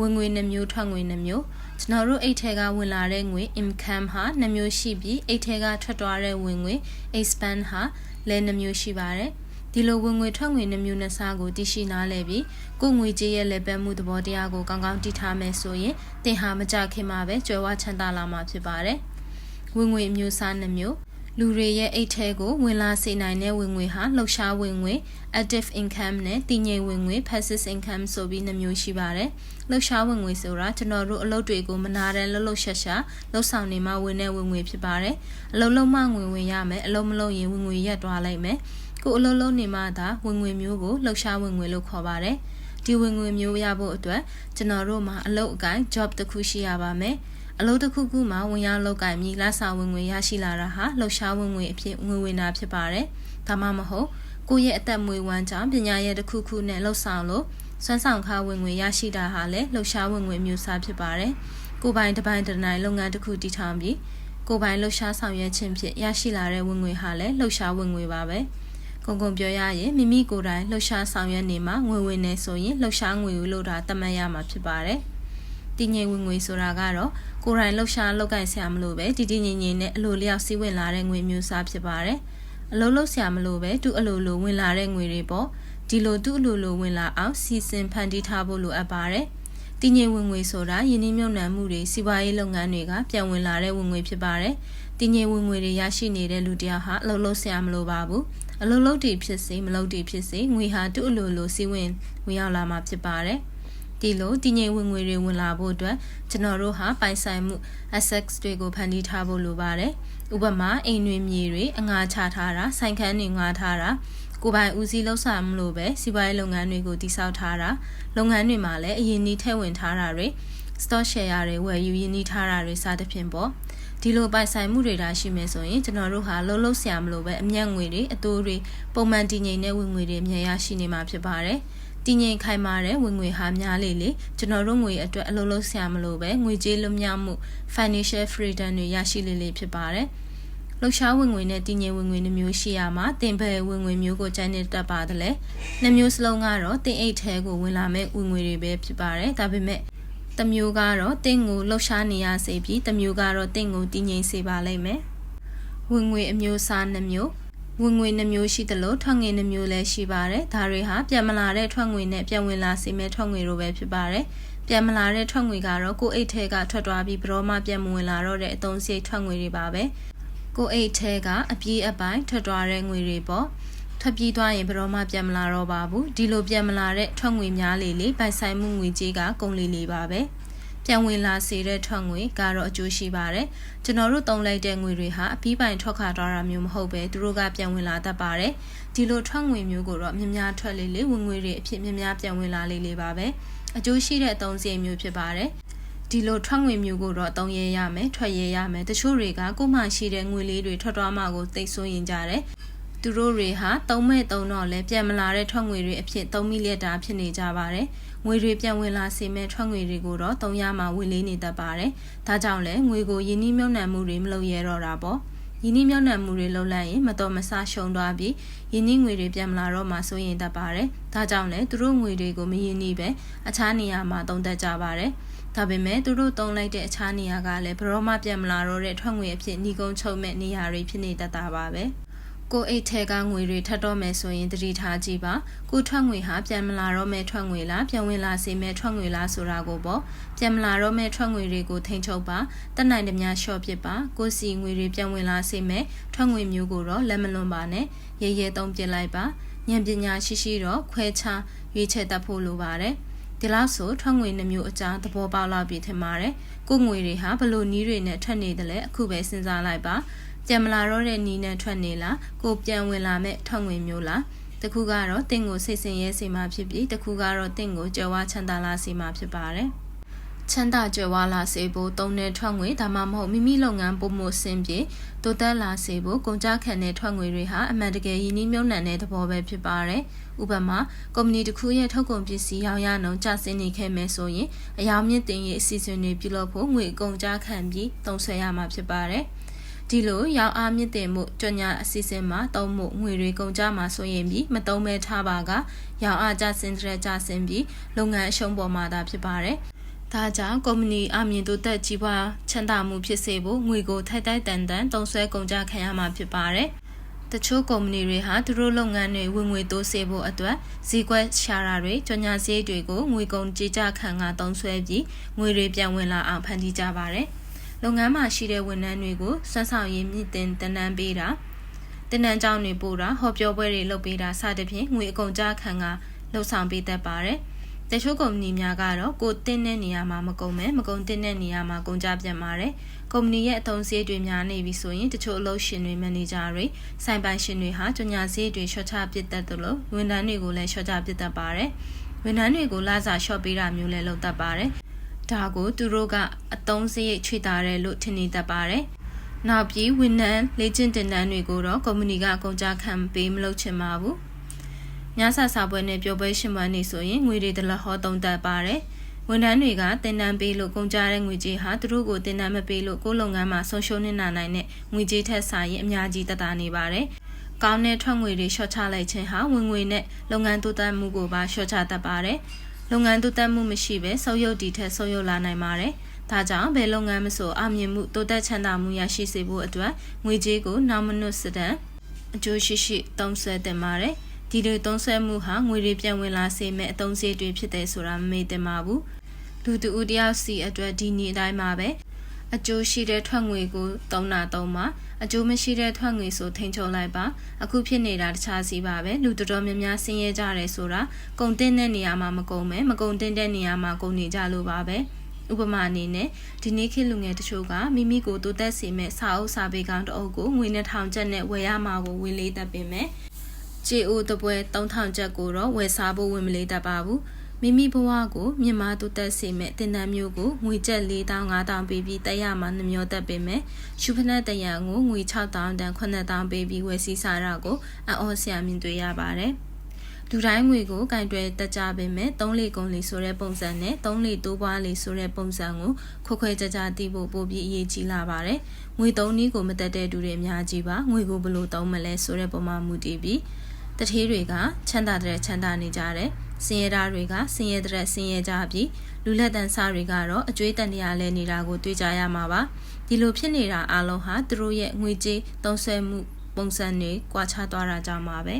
ဝင်ငွေနှမျိုးထွက်ငွေနှမျိုးကျွန်တော်တို့အိတ်ထဲကဝင်လာတဲ့ငွေ income ဟာနှမျိုးရှိပြီးအိတ်ထဲကထွက်သွားတဲ့ဝင်ငွေ expand ဟာလည်းနှမျိုးရှိပါတယ်ဒီလိုဝင်ငွေထွက်ငွေနှမျိုးနှစ်စားကိုတည်ရှိနားလည်ပြီးကိုငွေကြေးရဲ့လက်ပတ်မှုသဘောတရားကိုကောင်းကောင်းတည်ထားမယ်ဆိုရင်တင်ဟာမကြခင်မှာပဲကြွယ်ဝချမ်းသာလာမှာဖြစ်ပါတယ်ဝင်ငွေမျိုးစားနှမျိုး လူတွေရဲ့အိတ်ထဲကိုဝင်လာစေနိုင်တဲ့ဝင်ငွေဟာလှုပ်ရှားဝင်ငွေ active income နဲ့တည်ငြိမ်ဝင်ငွေ passive income ဆိုပြီးနှမျိုးရှိပါတယ်။လှုပ်ရှားဝင်ငွေဆိုတာကျွန်တော်တို့အလုပ်တွေကိုမနာတမ်းလှုပ်လှုပ်ရှားရှားလှုပ်ဆောင်နေမှဝင်တဲ့ဝင်ငွေဖြစ်ပါတယ်။အလုပ်လုံးမှငွေဝင်ရမယ်အလုပ်မလုပ်ရင်ဝင်ငွေရက်သွားလိုက်မယ်။ကိုအလုပ်လုံးနေမှသာဝင်ငွေမျိုးကိုလှုပ်ရှားဝင်ငွေလို့ခေါ်ပါတယ်။ဒီဝင်ငွေမျိုးရဖို့အတွက်ကျွန်တော်တို့မှာအလုပ်အကိုင် job တစ်ခုရှိရပါမယ်။ အလုပ်တစ်ခုခုမှာဝင်ရောက်လုပ်ကိုင်ပြီးလက်ဆောင်ဝင်ငွေရရှိလာတာဟာလှုပ်ရှားဝင်ငွေအဖြစ်ငွေဝင်တာဖြစ်ပါတယ်။ဒါမှမဟုတ်ကိုယ့်ရဲ့အသက်မွေးဝမ်းကြောင့်ပညာရဲ့တစ်ခုခုနဲ့လှုပ်ဆောင်လို့စွမ်းဆောင်ခဝင်ငွေရရှိတာဟာလည်းလှုပ်ရှားဝင်ငွေမျိုးစားဖြစ်ပါတယ်။ကိုယ်ပိုင်တစ်ပိုင်းတစ်နိုင်လုပ်ငန်းတစ်ခုတည်ထောင်ပြီးကိုယ်ပိုင်လှုပ်ရှားဆောင်ရွက်ခြင်းဖြင့်ရရှိလာတဲ့ဝင်ငွေဟာလည်းလှုပ်ရှားဝင်ငွေပါပဲ။ကုန်ကုန်ပြောရရင်မိမိကိုယ်တိုင်လှုပ်ရှားဆောင်ရွက်နေမှာငွေဝင်နေဆိုရင်လှုပ်ရှားငွေလို့တာသတ်မှတ်ရမှာဖြစ်ပါတယ်။တည်ငြိမ်ဝင်ငွေဆိုတာကတော့ ကိုယ်တိုင်လှုပ်ရှားလောက်ကင်ဆရာမလို့ပဲတည်တည်ငြိမ်ငြိမ်နဲ့အလိုလျောက်စီးဝင်လာတဲ့ငွေမျိုးစားဖြစ်ပါတယ်။အလိုလှုပ်ဆရာမလို့ပဲသူ့အလိုလိုဝင်လာတဲ့ငွေတွေပေါ့ဒီလိုသူ့အလိုလိုဝင်လာအောင်စီစဉ်ဖန်တီးထားဖို့လိုအပ်ပါတယ်။တည်ငြိမ်ဝင်ငွေဆိုတာယင်းနှမြုံနှံမှုတွေစီးပွားရေးလုပ်ငန်းတွေကပြန်ဝင်လာတဲ့ဝင်ငွေဖြစ်ပါတယ်။တည်ငြိမ်ဝင်ငွေတွေရရှိနေတဲ့လူတယောက်ဟာအလုပ်လုပ်ဆရာမလိုပါဘူး။အလုပ်လုပ်တည်ဖြစ်စေမလုပ်တည်ဖြစ်စေငွေဟာသူ့အလိုလိုစီးဝင်ဝင်ရောက်လာမှာဖြစ်ပါတယ်။ ဒီလိုတည်ငြိမ်ဝင်ငွေတွေဝင်လာဖို့အတွက်ကျွန်တော်တို့ဟာပိုင်ဆိုင်မှု assets တွေကိုဖန်တီးထားဖို့လိုပါတယ်။ဥပမာအိမ်တွင်မြေတွေအငှားချထားတာဆိုင်ခန်းတွေငှားထားတာကိုပိုင်ဦးစီးလှုပ်ဆောင်မှုလို့ပဲစီးပွားရေးလုပ်ငန်းတွေကိုတည်ဆောက်ထားတာလုပ်ငန်းတွေမှာလည်းအရင်နှီးထည့်ဝင်ထားတာတွေ stock share တွေဝယ်ယူရင်းနှီးထားတာတွေစသဖြင့်ပေါ့ဒီလိုပိုင်ဆိုင်မှုတွေဒါရှိမယ်ဆိုရင်ကျွန်တော်တို့ဟာလှုပ်လှုပ်ဆရာမလို့ပဲအမျက်ငွေတွေအတိုးတွေပုံမှန်တည်ငြိမ်တဲ့ဝင်ငွေတွေအများရရှိနေမှာဖြစ်ပါတယ်။ တည်ငြိမ်ခိုင်မာတဲ့ဝင်ငွေဟာများလေလေကျွန်တော်တို့ငွေအတွက်အလုပ်လုပ်ဆရာမလို့ပဲငွေကြေးလွတ်မြောက်မှု financial freedom တွေရရှိလေလေဖြစ်ပါတယ်လှုပ်ရှားဝင်ငွေနဲ့တည်ငြိမ်ဝင်ငွေနှမျိုးရှိရမှာတင်ပယ်ဝင်ငွေမျိုးကိုကျန်နေတတ်ပါတယ်လေနှမျိုးစလုံးကတော့တင်အိတ်ထဲကိုဝင်လာမဲ့ဝင်ငွေတွေပဲဖြစ်ပါတယ်ဒါပေမဲ့တမျိုးကတော့တင့်ကိုလှုပ်ရှားနေရစေပြီးတမျိုးကတော့တင့်ကိုတည်ငြိမ်စေပါလိမ့်မယ်ဝင်ငွေအမျိုးအစားနှမျိုး ဝင်ငွေနှမျိုးရှိသလိုထွက်ငွေနှမျိုးလည်းရှိပါတယ်။ဒါတွေဟာပြန်မလာတဲ့ထွက်ငွေနဲ့ပြန်ဝင်လာစေမဲ့ထွက်ငွေလိုပဲဖြစ်ပါတယ်။ပြန်မလာတဲ့ထွက်ငွေကတော့ကိုအိတ်ထဲကထွက်သွားပြီးဘရောမှပြန်မဝင်လာတော့တဲ့အသုံးစရိတ်ထွက်ငွေတွေပါပဲ။ကိုအိတ်ထဲကအပြေးအပိုင်းထွက်သွားတဲ့ငွေတွေပေါ့။ထွက်ပြေးသွားရင်ဘရောမှပြန်မလာတော့ပါဘူး။ဒီလိုပြန်မလာတဲ့ထွက်ငွေများလေလေပိုင်ဆိုင်မှုငွေကြေးကကုန်လေလေပါပဲ။ ပြန်ဝင်လာစေတဲ့ထွက်ငွေကတော့အကျိုးရှိပါတယ်။ကျွန်တော်တို့တုံးလိုက်တဲ့ငွေတွေဟာအပြီးပိုင်ထွက်ခါသွားတာမျိုးမဟုတ်ပဲသူတို့ကပြန်ဝင်လာတတ်ပါတယ်။ဒီလိုထွက်ငွေမျိုးကိုတော့မြများထွက်လေလေဝင်ငွေတွေအဖြစ်မြများပြန်ဝင်လာလေလေပါပဲ။အကျိုးရှိတဲ့အသုံးစရိတ်မျိုးဖြစ်ပါတယ်။ဒီလိုထွက်ငွေမျိုးကိုတော့အသုံးရရမယ်ထွက်ရရမယ်တချို့တွေကကိုမှရှိတဲ့ငွေလေးတွေထွက်သွားမှကိုသိဆိုရင်ကြတယ်သူတို့တွေဟာသုံးမဲ့သုံးတော့လဲပြန်မလာတဲ့ထွက်ငွေတွေအဖြစ်သုံးမိလျက်တာဖြစ်နေကြပါတယ်။ ငွေတွေပြန်ဝင်လာစေမဲ့ထွက်ငွေတွေကိုတော့သုံးရမှဝင်လေးနေတတ်ပါတယ်။ဒါကြောင့်လဲငွေကိုယင်းနှိမ့်မြုံနှံမှုတွေမလုပ်ရတော့တာပေါ့။ယင်းနှိမ့်မြုံနှံမှုတွေလုပ်လိုက်ရင်မတော်မဆရှုံသွားပြီးယင်းနှိငွေတွေပြန်မလာတော့မှစိုးရင်တတ်ပါတယ်။ဒါကြောင့်လဲသူတို့ငွေတွေကိုမယင်းနှိပဲအခြားနေရာမှာသုံးတတ်ကြပါတယ်။ဒါပေမဲ့သူတို့တုံးလိုက်တဲ့အခြားနေရာကလည်းဘရောမပြန်မလာတော့တဲ့ထွက်ငွေအဖြစ်ညီကုန်းချုပ်မဲ့နေရာတွေဖြစ်နေတတ်တာပါပဲ။ ကိုအိတ်ထဲကငွေတွေထပ်တော့မယ်ဆိုရင်တတိထားကြည့်ပါကိုထွက်ငွေဟာပြန်မလာတော့မဲ့ထွက်ငွေလားပြန်ဝင်လာစေမဲ့ထွက်ငွေလားဆိုတာကိုပေါ့ပြန်မလာတော့မဲ့ထွက်ငွေတွေကိုထိန်းချုပ်ပါတက်နိုင်သမျှရှော့ပစ်ပါကိုစီငွေတွေပြန်ဝင်လာစေမဲ့ထွက်ငွေမျိုးကိုတော့လက်မလွန်ပါနဲ့ရဲရဲသုံးပစ်လိုက်ပါဉာဏ်ပညာရှိရှိတော့ခွဲခြားရွေးချယ်တတ်ဖို့လိုပါတယ်ဒီလောက်ဆိုထွက်ငွေနှမျိုးအကြားသဘောပေါက်လောက်ပြီထင်ပါတယ်ကိုငွေတွေဟာဘလို့နီးတွေနဲ့ထွက်နေတယ်လဲအခုပဲစဉ်းစားလိုက်ပါ ပြန်မလာတော့တဲ့နီးနဲ့ထွက်နေလားကိုပြန်ဝင်လာမဲ့ထွက်ငွေမျိုးလားတခုကတော့တင့်ကိုစိတ်ဆင်ရဲစေမှာဖြစ်ပြီးတခုကတော့တင့်ကိုကြော်ဝါချမ်းသာလာစေမှာဖြစ်ပါတယ်ချမ်းသာကြွယ်ဝလာစေဖို့တုံတဲ့ထွက်ငွေဒါမှမဟုတ်မိမိလုပ်ငန်းပုံမှုဆင်ပြေတိုးတက်လာစေဖို့ကုန်ကြခံတဲ့ထွက်ငွေတွေဟာအမှန်တကယ်ရင်းနှီးမြှုပ်နှံတဲ့သဘောပဲဖြစ်ပါတယ်။ဥပမာကုမ္ပဏီတစ်ခုရဲ့ထုတ်ကုန်ပစ္စည်းရောင်းရနှုန်းကျဆင်းနေခဲ့မယ်ဆိုရင်အယောင်မြင့်တင်ရေးအစီအစဉ်တွေပြုလုပ်ဖို့ငွေကုန်ကြခံပြီးသုံးဆွဲရမှာဖြစ်ပါတယ်။ ဒီလိုရောင်အားမြင့်တင်မှုကြညာအစီအစဉ်မှာတုံးမှုငွေတွေကုန်ကြမှာဆိုရင်ပြီးမတုံးမဲထားပါကရောင်အားကျဆင်းတဲ့ကျဆင်းပြီးလုပ်ငန်းအရှုံးပေါ်မှာသာဖြစ်ပါတယ်။ဒါကြောင့်ကုမ္ပဏီအမြင်တိုးတက်ကြီးပွားချမ်းသာမှုဖြစ်စေဖို့ငွေကိုထိုက်တိုက်တန်တန်တုံးဆွဲကုန်ကြခံရမှာဖြစ်ပါတယ်။တချို့ကုမ္ပဏီတွေဟာသူတို့လုပ်ငန်းတွေဝင်ငွေတိုးစေဖို့အတွက်ဈေးကွက်ရှာတာတွေကြော်ညာဈေးတွေကိုငွေကုန်ကြေးကြခံကတုံးဆွဲပြီးငွေတွေပြန်ဝင်လာအောင်ဖန်တီးကြပါတယ်။ လုပ်ငန်းမှာရှိတဲ့ဝန်ထမ်းတွေကိုစွမ်းဆောင်ရည်မြင့်တင်တန်းတန်းပေးတာတင်နန်းကြောင်းတွေပို့တာဟောပြောပွဲတွေလုပ်ပေးတာစသဖြင့်ငွေအကုန်ကြခံကလှုပ်ဆောင်ပေးတတ်ပါတယ်။တချို့ကုမ္ပဏီများကတော့ကိုတင်းတဲ့နေရာမှာမကုန်မဲမကုန်တင်းတဲ့နေရာမှာကုန်ကြပြန်ပါတယ်။ကုမ္ပဏီရဲ့အသုံးစရိတ်တွေများနေပြီဆိုရင်တချို့အလုပ်ရှင်တွေမန်နေဂျာတွေစိုင်ပိုင်ရှင်တွေဟာကြညာစရိတ်တွေရှော့ချပစ်တတ်သလိုဝန်ထမ်းတွေကိုလည်းရှော့ချပစ်တတ်ပါတယ်။ဝန်ထမ်းတွေကိုလစာရှော့ပေးတာမျိုးလည်းလုပ်တတ်ပါတယ်။ ဒါကိုသူတို့ကအသုံးစရိတ်ချွေတာတယ်လို့ထင်နေတတ်ပါတယ်။နောက်ပြီးဝန်ထမ်းလေ့ကျင့်တင်တန်းတွေကိုတော့ကုမ္ပဏီကအကုန်ကြခံပေးမလုပ်ချင်ပါဘူး။ညစာစာပွဲနဲ့ပျော်ပွဲရှင်ပွဲနေဆိုရင်ငွေတွေတလဟောသုံးသက်ပါတယ်။ဝန်ထမ်းတွေကတင်နန်းပေးလို့ကုန်ကြတဲ့ငွေကြေးဟာသူတို့ကိုတင်နန်းမပေးလို့ကိုယ်လုပ်ငန်းမှာဆုံးရှုံးနေတာနိုင်တဲ့ငွေကြေးထက်စာရင်အများကြီးတက်တာနေပါတယ်။ကောင်းတဲ့ထွက်ငွေတွေရှော့ချလိုက်ခြင်းဟာဝင်ငွေနဲ့လုပ်ငန်းတိုးတက်မှုကိုပါရှော့ချတတ်ပါတယ်။ လုပ်ငန်းတိုးတက်မှုမရှိဘဲဆုပ်ယုပ်တည်ထက်ဆုပ်ယုပ်လာနိုင်ပါတယ်။ဒါကြောင့်ဘယ်လုပ်ငန်းမဆိုအမြင်မှုတိုးတက်ချမ်းသာမှုရရှိစေဖို့အတွက်ငွေကြေးကိုနောက်မနွတ်စတဲ့အကျိုးရှိရှိသုံးစွဲတင်ပါတယ်။ဒီလိုသုံးဆွဲမှုဟာငွေတွေပြန်ဝင်လာစေမဲ့အသုံးစရိတ်တွေဖြစ်တယ်ဆိုတာမမေ့သင့်ပါဘူးလူတူဦးတယောက်စီအတွက်ဒီနေ့အတိုင်းပါပဲအကျိုးရှိတဲ့ထွက်ငွေကိုသုံးတာသုံးပါ အကျိုးမရှိတဲ့ထွက်ငွေဆိုထိန်ချုပ်လိုက်ပါအခုဖြစ်နေတာတခြားစီပါပဲလူတော်တော်များများဆင်းရဲကြတယ်ဆိုတာကုန်တင်တဲ့နေရာမှာမကုန်မဲမကုန်တင်တဲ့နေရာမှာကုန်နေကြလို့ပါပဲဥပမာအနေနဲ့ဒီနေ့ခေတ်လူငယ်တချို့ကမိမိကိုတိုးတက်စေမဲ့စာအုပ်စာပေကောင်းတအုပ်ကိုငွေ2000ကျပ်နဲ့ဝယ်ရမှာကိုဝင်လေးတတ်ပင်မဲ့ကြေအိုတပွဲ3000ကျပ်ကိုတော့ဝယ်စားဖို့ဝင်မလေးတတ်ပါဘူး မိမိဘဝကိုမြင့်မားတိုးတက်စေမဲ့တင်တန်းမျိုးကိုငွေကျပ်4000 5000ပေးပြီးတက်ရမှာနှမျောတက်ပေမဲ့ရှုဖနက်တရံကိုငွေ6000တန်9000ပေးပြီးဝယ်စည်းစားတာကိုအံ့ဩစရာမြင်တွေ့ရပါတယ်လူတိုင်းငွေကိုကင်တွယ်တက်ကြပေမဲ့၃လေကုံလေဆိုတဲ့ပုံစံနဲ့၃လေတိုးပွားလေဆိုတဲ့ပုံစံကိုခွခွဲကြကြသိဖို့ပိုပြီးအရေးကြီးလာပါတယ်။ငွေသုံးနည်းကိုမတက်တဲ့သူတွေအများကြီးပါ။ငွေကိုဘယ်လိုသုံးမလဲဆိုတဲ့ပုံမှန်မူတည်ပြီးတထေးတွေကချမ်းသာတဲ့ချမ်းသာနေကြတယ်။ စင်ရသားတွေကစင်ရတဲ့စင်ရကြပြီးလူလက်တန်းစားတွေကတော့အကျွေးတန်တရားလဲနေတာကိုတွေ့ကြရမှာပါ။ဒီလိုဖြစ်နေတာအလုံးဟာသူတို့ရဲ့ငွေကြေးသုံးဆွဲမှုပုံစံတွေကွာခြားသွားတာကြောင့်ပါပဲ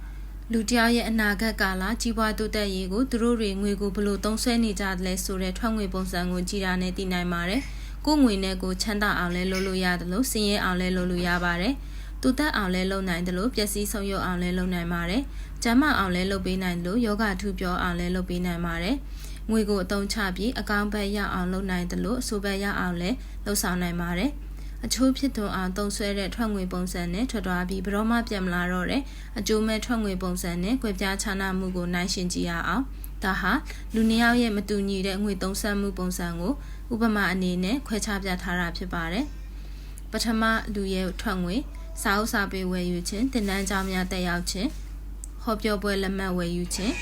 ။လူတယောက်ရဲ့အနာဂတ်ကာလကြီးပွားတိုးတက်ရေးကိုသူတို့တွေငွေကိုဘယ်လိုသုံးဆွဲနေကြတယ်လဲဆိုတဲ့ထွက်ငွေပုံစံကိုကြည်တာနဲ့သိနိုင်ပါတယ်။ကိုယ်ငွေနဲ့ကိုချမ်းသာအောင်လဲလုပ်လို့ရတယ်လို့စင်ရဲအောင်လဲလုပ်လို့ရပါတယ်။တူတက်အောင်လဲလုပ်နိုင်တယ်လို့ပျက်စီးဆုံးယုတ်အောင်လဲလုပ်နိုင်ပါတယ်။ ကျန်းမာအောင်လဲလုပ်ပေးနိုင်တယ်လို့ယောဂထူပြောအောင်လဲလုပ်ပေးနိုင်ပါတယ်။ငွေကိုအသုံးချပြီးအကောင့်ဘက်ရောက်အောင်လုပ်နိုင်တယ်လို့အဆိုဘက်ရောက်အောင်လဲလှုပ်ဆောင်နိုင်ပါတယ်။အချိုးဖြစ်သွန်အောင်တုံဆွဲတဲ့ထွက်ငွေပုံစံနဲ့ထွက်သွားပြီးဘရောမပြန်မလာတော့တဲ့အကျိုးမဲ့ထွက်ငွေပုံစံနဲ့ကြွယ်ပြားခြားနာမှုကိုနိုင်ရှင်ကြည့်ရအောင်။ဒါဟာလူနှစ်ယောက်ရဲ့မတူညီတဲ့ငွေသုံးဆက်မှုပုံစံကိုဥပမာအနေနဲ့ခွဲခြားပြထားတာဖြစ်ပါတယ်။ပထမလူရဲ့ထွက်ငွေစာအုပ်စာပေဝယ်ယူခြင်းတင်နန်းကြောင်းများတက်ရောက်ခြင်း ဟောပြောပွဲလက်မှတ်ဝယ်ယူခြင်း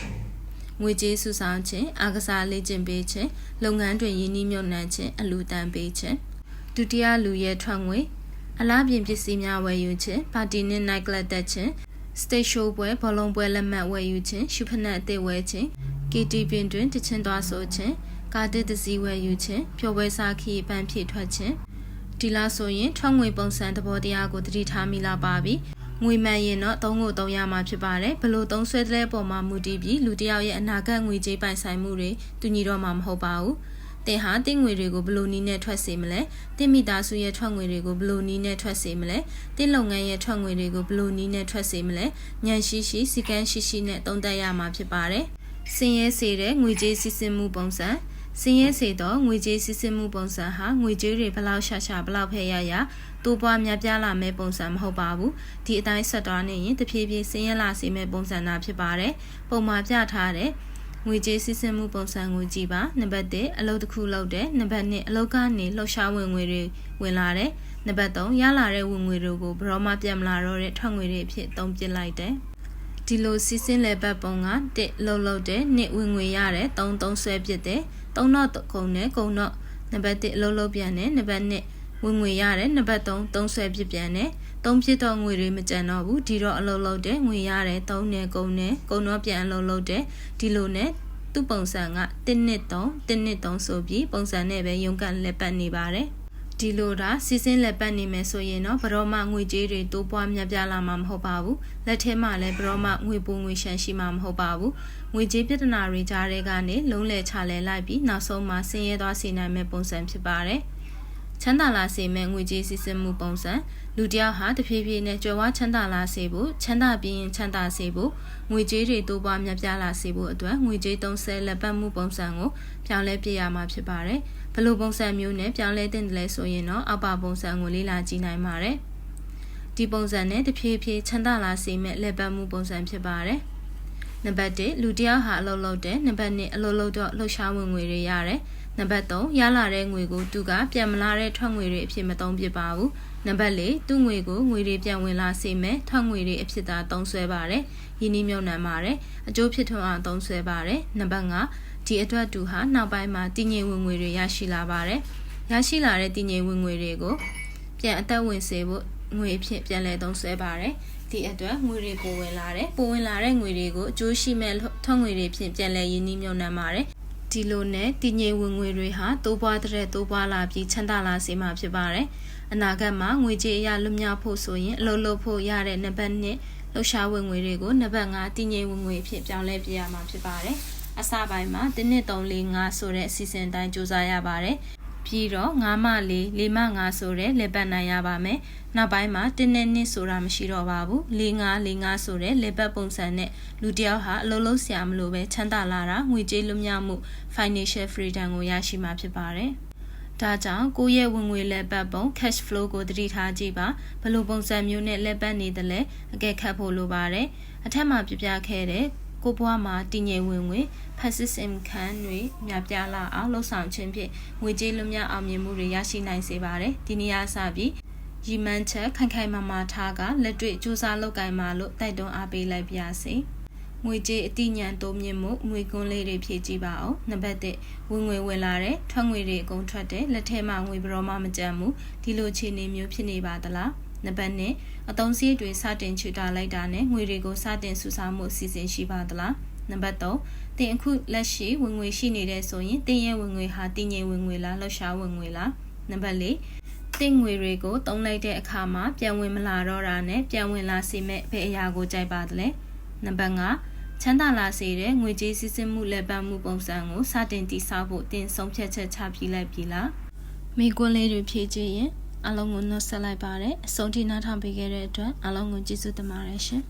ငွေကြေးစုဆောင်းခြင်းအားကစားလေ့ကျင့်ပေးခြင်းလုပ်ငန်းတွင်ရင်းနှီးမြှုပ်နှံခြင်းအလူတန်းပေးခြင်းဒုတိယလူရဲ့ထွက်ငွေအလားပြင်ပစ္စည်းများဝယ်ယူခြင်းပါတီနှင့် night club တက်ခြင်း stage show ပွဲဘောလုံးပွဲလက်မှတ်ဝယ်ယူခြင်းရှုဖနက်အသေးဝယ်ခြင်း KT ပင်တွင်တချင်းသွားဆိုခြင်းကားတစ်တစည်းဝယ်ယူခြင်းပျော်ပွဲစားခီပန်းဖြည့်ထွက်ခြင်းဒီလားဆိုရင်ထွက်ငွေပုံစံသဘောတရားကိုတတိထားမိလာပါပြီ ငွေမှန်ရင်တော့သုံးကိုသုံးရမှာဖြစ်ပါတယ်ဘလို့သုံးဆွဲတဲ့ပုံမှာမူတည်ပြီးလူတယောက်ရဲ့အနာဂတ်ငွေကြေးပိုင်ဆိုင်မှုတွေတူညီတော့မှာမဟုတ်ပါဘူးတင်ဟာတင့်ငွေတွေကိုဘလို့နီးနဲ့ထွက်စေမလဲတင့်မိသားစုရဲ့ထွက်ငွေတွေကိုဘလို့နီးနဲ့ထွက်စေမလဲတင့်လုပ်ငန်းရဲ့ထွက်ငွေတွေကိုဘလို့နီးနဲ့ထွက်စေမလဲညံရှိရှိစီကန်းရှိရှိနဲ့သုံးသပ်ရမှာဖြစ်ပါတယ်စင်ရဲစေတဲ့ငွေကြေးစစ်စစ်မှုပုံစံစင်းရဲစေသောငွေကြေးစစ်စစ်မှုပုံစံဟာငွေကြေးတွေဘလောက်ရှာရှာဘလောက်ဖဲရရ တိုးပွားများပြားလာမဲ့ပုံစံမဟုတ်ပါဘူးဒီအတိုင်းဆက်သွားနေရင်တဖြည်းဖြည်းစင်းရဲလာစေမဲ့ပုံစံသာဖြစ်ပါတယ်ပုံမှာပြထားတဲ့ငငွေကြေးစစ်စစ်မှုပုံစံကိုကြည့်ပါနံပါတ်1အလုပ်တစ်ခုလုပ်တယ်နံပါတ်2အလုပ်ကနေလှုပ်ရှားဝင်ငွေတွေဝင်လာတယ်နံပါတ်3ရလာတဲ့ဝင်ငွေတွေကိုဘရောမပြတ်မလာတော့တဲ့ထွက်ငွေတွေအဖြစ်သုံးပစ်လိုက်တယ်ဒီလိုစီစဉ်လေပတ်ပုံက1လှုပ်လှုပ်တယ်2ဝင်ငွေရတယ်3 3ဆွဲပစ်တယ်3တော့ကုန်တယ်ကုန်တော့နံပါတ်1အလုပ်လုပ်ပြန်တယ်နံပါတ်2 ဝင်ငွေရတယ်နံပါတ်3 3ဆွဲပစ်ပြန်တယ်သုံးဖြစ်တော့ငွေတွေမကြံတော့ဘူးဒီတော့အလုပ်လုပ်တယ်ငွေရတယ်သုံးတယ်ကုန်တယ်ကုန်တော့ပြန်အလုပ်လုပ်တယ်ဒီလိုနဲ့သူ့ပုံစံက1နှစ်3 1နှစ်3ဆိုပြီးပုံစံနဲ့ပဲရုံးကန်လက်ပတ်နေပါတယ်ဒီလိုဒါစီစဉ်လက်ပတ်နေမယ်ဆိုရင်တော့ဘရောမငွေကြေးတွေတိုးပွားများပြားလာမှာမဟုတ်ပါဘူးလက်ထဲမှာလည်းဘရောမငွေပိုငွေရှန်ရှိမှာမဟုတ်ပါဘူးငွေကြေးပြဿနာတွေကြားထဲကနေလုံးလဲချလဲလိုက်ပြီးနောက်ဆုံးမှာဆင်းရဲသွားစေနိုင်မယ့်ပုံစံဖြစ်ပါတယ် ချမ်းသာလာစေမယ့်ငွေကြေးစီစဉ်မှုပုံစံလူတယောက်ဟာတဖြည်းဖြည်းနဲ့ကြွယ်ဝချမ်းသာလာစေဖို့ချမ်းသာပြီးရင်ချမ်းသာစေဖို့ငွေကြေးတွေတိုးပွားများပြားလာစေဖို့အတွက်ငွေကြေးသုံးဆဲလက်ပတ်မှုပုံစံကိုပြောင်းလဲပြရမှာဖြစ်ပါတယ်။ဘယ်လိုပုံစံမျိုးနဲ့ပြောင်းလဲတင်တယ်လဲဆိုရင်တော့အောက်ပါပုံစံကိုလေ့လာကြည့်နိုင်ပါတယ်။ဒီပုံစံနဲ့တဖြည်းဖြည်းချမ်းသာလာစေမယ့်လက်ပတ်မှုပုံစံဖြစ်ပါတယ်။နံပါတ်1လူတယောက်ဟာအလုပ်လုပ်တယ်နံပါတ်2အလုပ်လုပ်တော့လှုပ်ရှားဝင်ငွေတွေရတယ်။ နံပါတ်3ရလာတဲ့ငွေကိုသူကပြန်မလာတဲ့ထွက်ငွေတွေအဖြစ်မသုံးဖြစ်ပါဘူးနံပါတ်4သူ့ငွေကိုငွေတွေပြန်ဝင်လာစေမယ်ထွက်ငွေတွေအဖြစ်သာသုံးဆွဲပါတယ်ယင်းနှမြုံနှံပါတယ်အကျိုးဖြစ်ထွန်းအောင်သုံးဆွဲပါတယ်နံပါတ်5ဒီအတွက်သူဟာနောက်ပိုင်းမှာတည်ငြိမ်ဝင်ငွေတွေရရှိလာပါတယ်ရရှိလာတဲ့တည်ငြိမ်ဝင်ငွေတွေကိုပြန်အသက်ဝင်စေဖို့ငွေအဖြစ်ပြန်လည်သုံးဆွဲပါတယ်ဒီအတွက်ငွေတွေပိုဝင်လာတယ်ပိုဝင်လာတဲ့ငွေတွေကိုအကျိုးရှိမဲ့ထွက်ငွေတွေဖြင့်ပြန်လည်ရင်းနှီးမြှုပ်နှံပါတယ် ဒီလိုနဲ့တည်ငြိမ်ဝင်ငွေတွေဟာတိုးပွားတဲ့တိုးပွားလာပြီးချမ်းသာလာစေမှာဖြစ်ပါတယ်။အနာဂတ်မှာငွေကြေးအရလွတ်မြောက်ဖို့ဆိုရင်အလုပ်လုပ်ဖို့ရတဲ့နံပါတ်1လှူရှားဝင်ငွေတွေကိုနံပါတ်5တည်ငြိမ်ဝင်ငွေအဖြစ်ပြောင်းလဲပြရမှာဖြစ်ပါတယ်။အစပိုင်းမှာ1နှစ်3 4 5ဆိုတဲ့အစီအစဉ်အတိုင်းစူးစမ်းရပါတယ်။ ပြီးတော့9မှ4 4မှ5ဆိုတဲ့လက်ပတ်နိုင်ရပါမယ်။နောက်ပိုင်းမှာ1နဲ့2ဆိုတာမရှိတော့ပါဘူး။4 5 4 5ဆိုတဲ့လက်ပတ်ပုံစံနဲ့လူတယောက်ဟာအလုံးလုံးဆရာမလို့ပဲချမ်းသာလာတာငွေကြေးလွတ်မြောက်မှု financial freedom ကိုရရှိမှာဖြစ်ပါတယ်။ဒါကြောင့်ကိုယ့်ရဲ့ဝင်ငွေလက်ပတ်ပုံ cash flow ကိုသတိထားကြည့်ပါဘယ်လိုပုံစံမျိုးနဲ့လက်ပတ်နေတယ်လဲအကဲခတ်ဖို့လိုပါတယ်အထက်မှာပြပြခဲ့တဲ့ ကိုဘွားမှာတည်ငြိမ်ဝင်ငွေ passive income တွေများပြားလာအောင်လှုပ်ဆောင်ခြင်းဖြင့်ငွေကြေးလွတ်မြောက်အောင်မြင်မှုတွေရရှိနိုင်စေပါတယ်ဒီနေ့အစပြီးရီမန်ချက်ခိုင်ခိုင်မာမာထားကလက်တွေ့စူးစမ်းလုပ်ကိုင်ပါလို့တိုက်တွန်းအားပေးလိုက်ပါစေငွေကြေးအတိညာတိုးမြင့်မှုငွေကွန်းလေးတွေဖြည့်ကြည့်ပါအောင်နံပါတ်1ဝင်ငွေဝင်လာတယ်ထွက်ငွေတွေအကုန်ထွက်တယ်လက်ထဲမှာငွေဘရောမှမကြမ်းဘူးဒီလိုခြေနေမျိုးဖြစ်နေပါသလား နံပါတ်2အသုံးစရိတ်တွေစတင်ချွတာလိုက်တာနဲ့ငွေတွေကိုစတင်စုဆောင်းမှုအစီအစဉ်ရှိပါသလားနံပါတ်3တင်အခုလက်ရှိဝင်ငွေရှိနေတဲ့ဆိုရင်တင်ရဲ့ဝင်ငွေဟာတည်ငြိမ်ဝင်ငွေလားလှော်ရှားဝင်ငွေလားနံပါတ်4တင်ငွေတွေကိုတုံးလိုက်တဲ့အခါမှာပြန်ဝင်မလာတော့တာနဲ့ပြန်ဝင်လာစေမဲ့ဘယ်အရာကိုကြိုက်ပါသလဲနံပါတ်5ချမ်းသာလာစေတဲ့ငွေကြေးစစ်စစ်မှုလက်ပတ်မှုပုံစံကိုစတင်တည်ဆောက်ဖို့တင်ဆုံးဖြတ်ချက်ချပြလိုက်ပြီလားမိကွန်းလေးတွေဖြည့်ကြည့်ရင် အလုံးကိုနှုတ်ဆက်လိုက်ပါတယ်အဆုံးထိနားထောင်ပေးခဲ့တဲ့အတွက်အလုံးကိုကျေးဇူးတင်ပါတယ်ရှင်